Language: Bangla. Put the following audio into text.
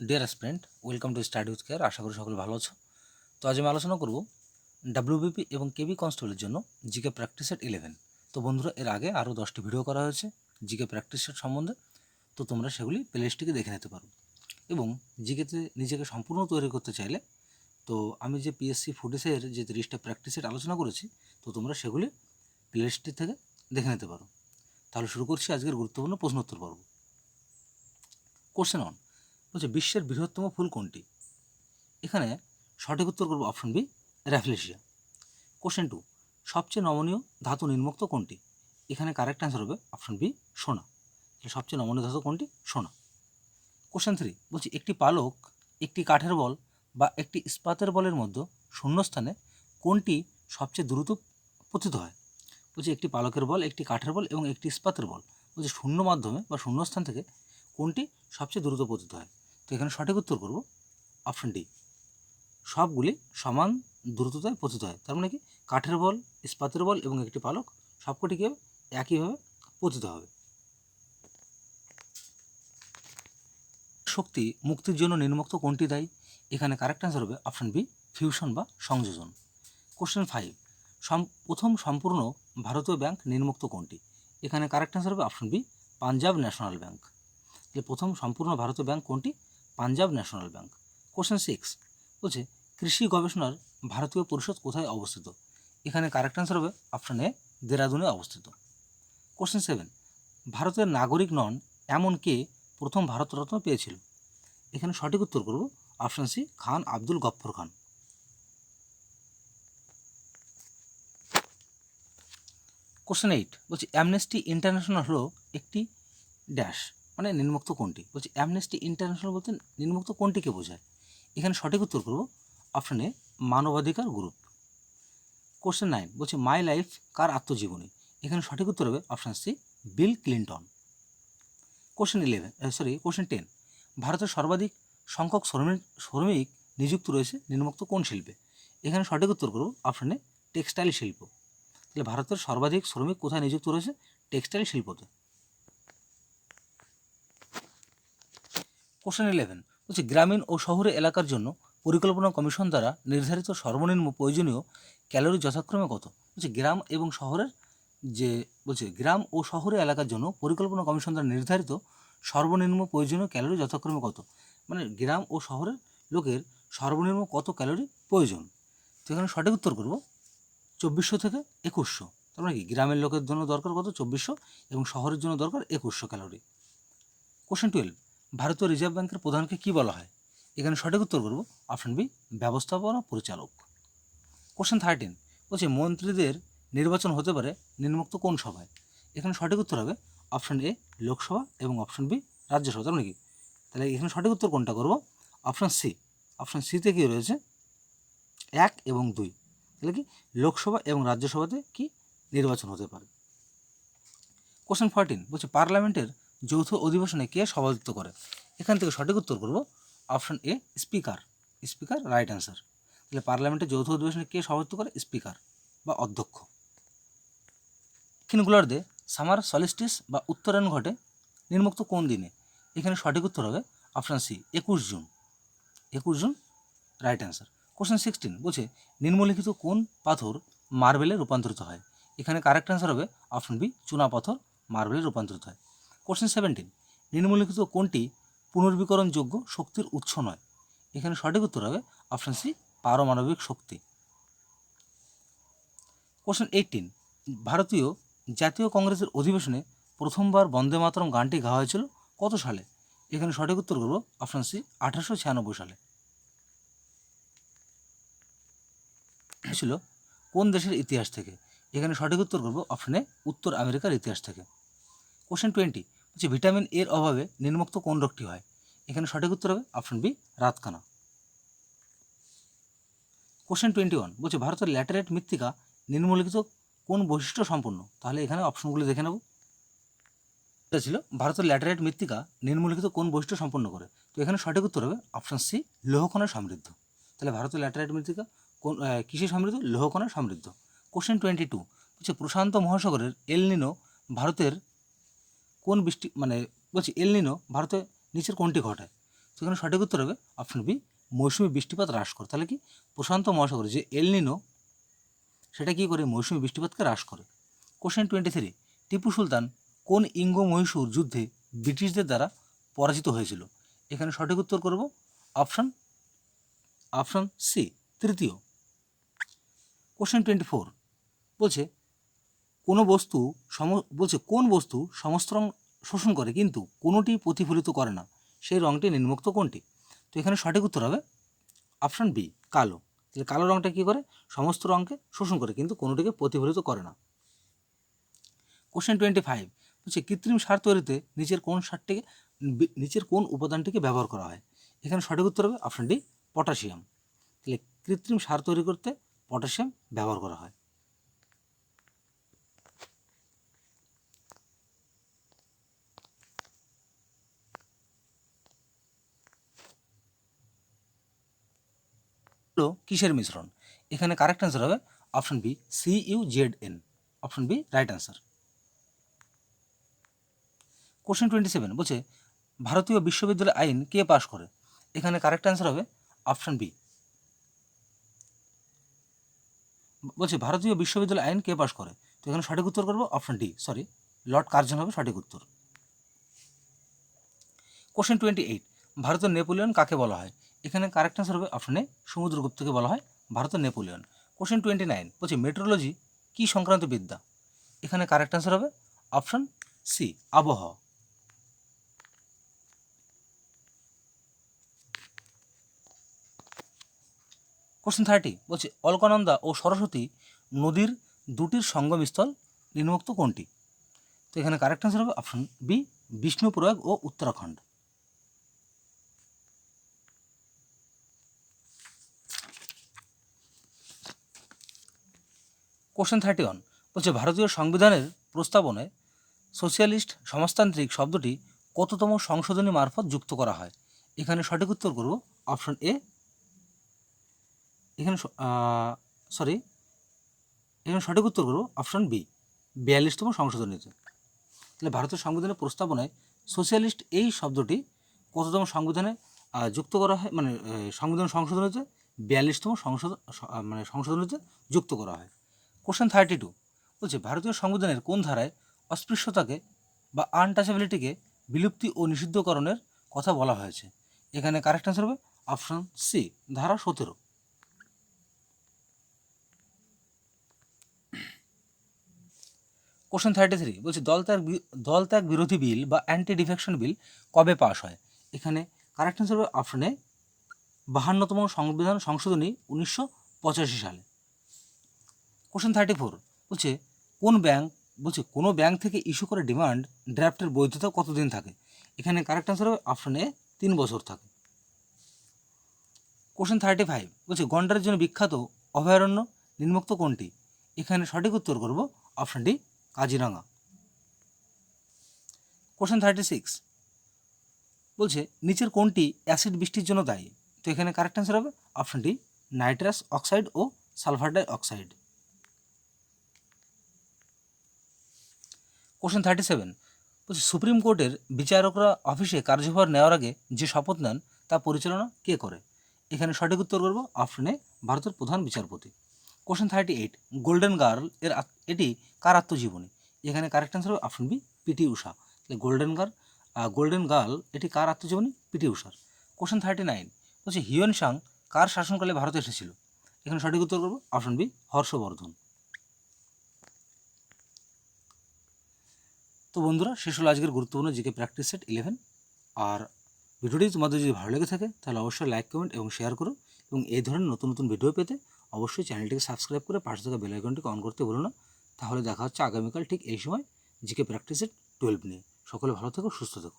Dear student welcome to study with care আশা করি সকলে ভালো আছো। তো আজ আমি আলোচনা করব ডাব্লিউবিপি এবং কেবি কনস্টেবলের জন্য জিকে প্র্যাকটিস সেট ইলেভেন তো বন্ধুরা, এর আগে আরও দশটি ভিডিও করা হয়েছে জিকে প্র্যাকটিস সেট সম্বন্ধে। তো তোমরা সেগুলি প্লেলিস্টটিকে দেখে নিতে পারো। এবং জিকেতে নিজেকে সম্পূর্ণ তৈরি করতে চাইলে, তো আমি যে পিএসসি ফুডিসের যে তিরিশটা প্র্যাকটিস সেট আলোচনা করেছি, তো তোমরা সেগুলি প্লেলিস্টটি থেকে দেখে নিতে পারো। তাহলে শুরু করছি আজকের গুরুত্বপূর্ণ প্রশ্নোত্তর পর্ব। কোশ্চেন অন বলছে, বিশ্বের বৃহত্তম ফুল কোনটি? এখানে সঠিক উত্তর করব option B rafflesia question two সবচেয়ে নমনীয় ধাতু নির্মুক্ত কোনটি? এখানে কারেক্ট অ্যান্সার হবে অপশন বি সোনা। তাহলে সবচেয়ে নমনীয় ধাতু কোনটি? সোনা। কোশ্চেন থ্রি বলছি, একটি পালক, একটি কাঠের বল বা একটি ইস্পাতের বলের মধ্যে শূন্যস্থানে কোনটি সবচেয়ে দ্রুত পতিত হয়? বলছি, একটি পালকের বল, একটি কাঠের বল এবং একটি ইস্পাতের বল। বলছি, শূন্য মাধ্যমে বা শূন্যস্থান থেকে কোনটি সবচেয়ে দ্রুত পতিত হয়? তো এখানে সঠিক উত্তর করব অপশন ডি সবগুলি সমান দ্রুততায় পতিত হয়। তার মানে কি? কাঠের বল, ইস্পাতের বল এবং একটি পালক সবকটি কী হবে? একইভাবে পতিত হবে। শক্তি মুক্তির জন্য নির্মুক্ত কোনটি দায়ী? এখানে কারেক্ট অ্যান্সার হবে অপশন বি ফিউশন বা সংযোজন। কোশ্চেন ফাইভ সম, প্রথম সম্পূর্ণ ভারতীয় ব্যাংক নির্মুক্ত কোনটি? এখানে কারেক্ট অ্যান্সার হবে option B Punjab National Bank যে প্রথম সম্পূর্ণ ভারতীয় ব্যাংক কোনটি? Punjab National Bank. Question six বলছে, কৃষি গবেষণার ভারতীয় পরিষদ কোথায় অবস্থিত? এখানে কারেক্ট অ্যান্সার হবে অপশন এ দেরাদুনে অবস্থিত। কোশ্চেন সেভেন ভারতের নাগরিক নন এমন কে প্রথম ভারতরত্ন পেয়েছিল? এখানে সঠিক উত্তর করব option C Khan Abdul Gaffar Khan. Question eight বলছি অ্যামনেস্টি ইন্টারন্যাশনাল হলো একটি ড্যাশ মানে নির্মুক্ত কোনটি? বলছি অ্যামনেস্টি ইন্টারন্যাশনাল বলতে নির্মুক্ত কোনটিকে বোঝায়? এখানে সঠিক উত্তর করব অপশন এ, মানবাধিকার গ্রুপ কোশ্চেন নাইন বলছি মাই লাইফ কার আত্মজীবনী? এখানে সঠিক উত্তর হবে option C Bill Clinton question eleven sorry question ten ভারতের সর্বাধিক সংখ্যক শ্রমিক শ্রমিক নিযুক্ত রয়েছে নির্মুক্ত কোন শিল্পে? এখানে সঠিক উত্তর করব অপশন টেক্সটাইল শিল্প। তাহলে ভারতের সর্বাধিক শ্রমিক কোথায় নিযুক্ত রয়েছে? টেক্সটাইল শিল্পতে। কোশ্চেন ইলেভেন বলছি গ্রামীণ ও শহরে এলাকার জন্য পরিকল্পনা কমিশন দ্বারা নির্ধারিত সর্বনিম্ন প্রয়োজনীয় ক্যালোরি যথাক্রমে কত? বলছি গ্রাম এবং শহরের যে, বলছে গ্রাম ও শহরে এলাকার জন্য পরিকল্পনা কমিশন দ্বারা নির্ধারিত সর্বনিম্ন প্রয়োজনীয় ক্যালোরি যথাক্রমে কত? মানে গ্রাম ও শহরের লোকের সর্বনিম্ন কত ক্যালোরি প্রয়োজন? তো এখানে সঠিক উত্তর করব। চব্বিশশো থেকে একুশশো। তার মানে কি? গ্রামের লোকের জন্য দরকার কত? চব্বিশশো এবং শহরের জন্য দরকার একুশশো ক্যালোরি। কোশ্চেন টুয়েলভ ভারতীয় রিজার্ভ ব্যাংকের প্রধানকে কী বলা হয়? এখানে সঠিক উত্তর করব। অপশন বি ব্যবস্থাপনা পরিচালক। কোশ্চেন থার্টিন বলছে মন্ত্রীদের নির্বাচন হতে পারে নিম্নোক্ত কোন সভায়? এখানে সঠিক উত্তর হবে অপশন এ লোকসভা এবং অপশন বি রাজ্যসভা তার মানে কি? তাহলে এখানে সঠিক উত্তর কোনটা করব? অপশন সি অপশন সিতে কি রয়েছে? এক এবং দুই। তাহলে কি লোকসভা এবং রাজ্যসভাতে কি নির্বাচন হতে পারে? কোশ্চেন ফোরটিন বলছে পার্লামেন্টের যৌথ অধিবেশনে কে সভাপতিত্ব করে? এখান থেকে সঠিক উত্তর করব option A, speaker. Speaker right answer তাহলে পার্লামেন্টের যৌথ অধিবেশনে কে সভাপতিত্ব করে? স্পিকার বা অধ্যক্ষ। দক্ষিণ গোলার্ধে সামার সলিস্টিস বা উত্তরায়ণ ঘটে, নির্মুক্ত কোন দিনে? এখানে সঠিক উত্তর হবে অপশান সি, একুশ জুন। একুশ June right answer question sixteen বলছে নিম্নলিখিত কোন পাথর মার্বেলে রূপান্তরিত হয়? এখানে কারেক্ট অ্যান্সার হবে অপশন বি, চুনা পাথর মার্বেলে রূপান্তরিত হয়। কোশ্চেন সেভেন্টিন নিম্নলিখিত কোনটি পুনর্বীকরণযোগ্য শক্তির উৎস নয়? এখানে সঠিক উত্তর হবে অপশন সি পারমাণবিক শক্তি। কোশ্চেন এইটিন ভারতীয় জাতীয় কংগ্রেসের অধিবেশনে প্রথমবার বন্দে মাতরম গানটি গাওয়া হয়েছিল কত সালে? এখানে সঠিক উত্তর করব অপশন সি আঠারোশো ছিয়ানব্বই সালে। ছিল কোন দেশের ইতিহাস থেকে? এখানে সঠিক উত্তর করব অপশনে উত্তর আমেরিকার ইতিহাস থেকে। কোশ্চেন টোয়েন্টি হচ্ছে ভিটামিন এর অভাবে নির্মুক্ত কোন রোগটি হয়? এখানে সঠিক উত্তর হবে অপশন বি রাতকানা। কোশ্চেন টোয়েন্টি ওয়ান বলছে ভারতের ল্যাটারাইট মৃত্তিকা নিম্নলিখিত কোন বৈশিষ্ট্য সম্পন্ন তাহলে এখানে অপশনগুলো দেখে নেব। এটা ছিল ভারতের ল্যাটারাইট মৃত্তিকা নিম্নলিখিত কোন বৈশিষ্ট্য সম্পন্ন করে? তো এখানে সঠিক উত্তর হবে অপশন সি লৌহকণায় সমৃদ্ধ। তাহলে ভারতের ল্যাটারাইট মৃত্তিকা কোন কৃষি সমৃদ্ধ? লৌহকণায় সমৃদ্ধ। কোশ্চেন টোয়েন্টি টু হচ্ছে প্রশান্ত মহাসাগরের এলনিনো ভারতের কোন বৃষ্টি মানে বলছি এলনিনো ভারতে নিচের কোনটি ঘটায়? সেখানে সঠিক উত্তর হবে অপশন বি মৌসুমি বৃষ্টিপাত হ্রাস করে। তাহলে কি? প্রশান্ত মহাসাগরে যে এলনিনো সেটা কী করে? মৌসুমি বৃষ্টিপাতকে হ্রাস করে। Question twenty three Tipu Sultan কোন ইঙ্গ মহীশূর যুদ্ধে ব্রিটিশদের দ্বারা পরাজিত হয়েছিল? এখানে সঠিক উত্তর করব অপশন অপশন সি তৃতীয়। কোশ্চেন টোয়েন্টি ফোর বলছে কোনো বস্তু সম, বলছে কোন বস্তু সমস্ত রং শোষণ করে, কিন্তু কোনোটি প্রতিফলিত করে না। সেই রঙটি নির্মুক্ত কোনটি? তো এখানে সঠিক উত্তর হবে অপশান বি, কালো। তাহলে কালো রঙটা কী করে? সমস্ত রঙকে শোষণ করে, কিন্তু কোনোটিকে প্রতিফলিত করে না। কোশ্চেন টোয়েন্টি ফাইভ বলছে কৃত্রিম সার তৈরিতে নিচের কোন সারটিকে নিচের কোন উপাদানটিকে ব্যবহার করা হয়? এখানে সঠিক উত্তর হবে অপশান ডি, পটাশিয়াম। তাহলে কৃত্রিম সার তৈরি করতে পটাশিয়াম ব্যবহার করা হয়। হলো কিসের মিশ্রণ? এখানে কারেক্ট অ্যান্সার হবে option B C U Z N option B right answer question twenty seven বলছে, ভারতীয় বিশ্ববিদ্যালয় আইন কে পাশ করে? এখানে কারেক্ট অ্যান্সার হবে অপশন বি বলছে, ভারতীয় বিশ্ববিদ্যালয় আইন কে পাশ করে? তো এখানে সঠিক উত্তর করব option D sorry Lord Curzon হবে সঠিক উত্তর। কোশ্চেন টোয়েন্টি এইট ভারতের নেপোলিয়ন কাকে বলা হয়? এখানে কারেক্ট অ্যান্সার হবে অপশনে সমুদ্রগুপ্তকে বলা হয়, ভারতের নেপোলিয়ন। কোশ্চেন টোয়েন্টি নাইন বলছে মেট্রোলজি কী সংক্রান্ত বিদ্যা? এখানে কারেক্ট অ্যান্সার হবে অপশন সি আবহাওয়া। কোশ্চেন থার্টি বলছে অলকানন্দা ও সরস্বতী নদীর দুটির সঙ্গমস্থল নিম্নোক্ত কোনটি? তো এখানে কারেক্ট অ্যান্সার হবে অপশন বি বিষ্ণুপ্রয়াগ ও উত্তরাখণ্ড। কোশ্চেন থার্টি ওয়ান বলছে, ভারতীয় সংবিধানের প্রস্তাবনায় সোশ্যালিস্ট সমাজতান্ত্রিক শব্দটি কততম সংশোধনী মারফত যুক্ত করা হয়? এখানে সঠিক উত্তর করব, অপশন এ, এখানে সরি এখানে সঠিক উত্তর করব, অপশন বি, বিয়াল্লিশতম সংশোধনীতে। তাহলে ভারতের সংবিধানের প্রস্তাবনায় সোশ্যালিস্ট এই শব্দটি কততম সংবিধানে যুক্ত করা হয় মানে সংবিধান সংশোধনীতে বিয়াল্লিশতম সংশোধন মানে সংশোধনীতে যুক্ত করা হয়। কোশ্চেন থার্টি টু বলছে, ভারতীয় সংবিধানের কোন ধারায় অস্পৃশ্যতাকে বা আনটাচেবিলিটিকে বিলুপ্তি ও নিষিদ্ধকরণের কথা বলা হয়েছে? এখানে কারেক্ট অ্যান্সার হবে অপশন সি ধারা সতেরো। কোশ্চেন থার্টি থ্রি বলছে, দল ত্যাগ বি- দল ত্যাগ বিরোধী বিল বা অ্যান্টি ডিফেকশন বিল কবে পাস হয়? এখানে কারেক্ট অ্যান্সার হবে অপশনে বাহান্নতম সংবিধান সংশোধনী উনিশশো পঁচাশি সালে। কোশ্চেন থার্টি ফোর বলছে, কোন ব্যাংক বলছে, কোনো ব্যাংক থেকে ইস্যু করে ডিমান্ড ড্রাফটের বৈধতা কতদিন থাকে? এখানে কারেক্ট অ্যান্সার হবে অপশন তিন বছর থাকে। কোশ্চেন থার্টি ফাইভ বলছে, গন্ডারের জন্য বিখ্যাত অভয়ারণ্য নিম্নোক্ত কোনটি? এখানে সঠিক উত্তর করব option D, Kaziranga. Question thirty six বলছে, নিচের কোনটি অ্যাসিড বৃষ্টির জন্য দায়ী? তো এখানে কারেক্ট অ্যান্সার হবে অপশন ডি নাইট্রাস অক্সাইড ও sulphur dioxide question thirty seven. বলছি, সুপ্রিম কোর্টের বিচারকরা অফিসে কার্যভার নেওয়ার আগে যে শপথ নেন, তা পরিচালনা কে করে? এখানে সঠিক উত্তর করব, অপশনে ভারতের প্রধান বিচারপতি। Question thirty eight, golden girl এর এটি কার আত্মজীবনী? এখানে কারেক্ট অ্যান্সার হবে অপশন বি পিটি উষা তাহলে গোল্ডেন গার্ল গোল্ডেন গার্ল, এটি কার আত্মজীবনী? পিটি উষার কোশ্চেন থার্টি নাইন, বলছে, হিউয়েন সাং কার শাসনকালে ভারতে এসেছিল? এখানে সঠিক উত্তর করব, অপশন বি, হর্ষবর্ধন। তো বন্ধুরা, শেষ হলো আজকের গুরুত্বপূর্ণ জিকে প্র্যাকটিস সেট ইলেভেন আর ভিডিওটি তোমাদের যদি ভালো লেগে থাকে, তাহলে অবশ্যই লাইক, কমেন্ট এবং শেয়ার করো। এবং এই ধরনের নতুন নতুন ভিডিও পেতে অবশ্যই চ্যানেলটিকে সাবস্ক্রাইব করে পাশে থাকা বেলাইকনটিকে অন করতে ভুলো না। তাহলে দেখা হচ্ছে আগামীকাল ঠিক এই সময় জিকে প্র্যাকটিস সেট টুয়েলভ নিয়ে। সকলে ভালো থেকো, সুস্থ থেকো।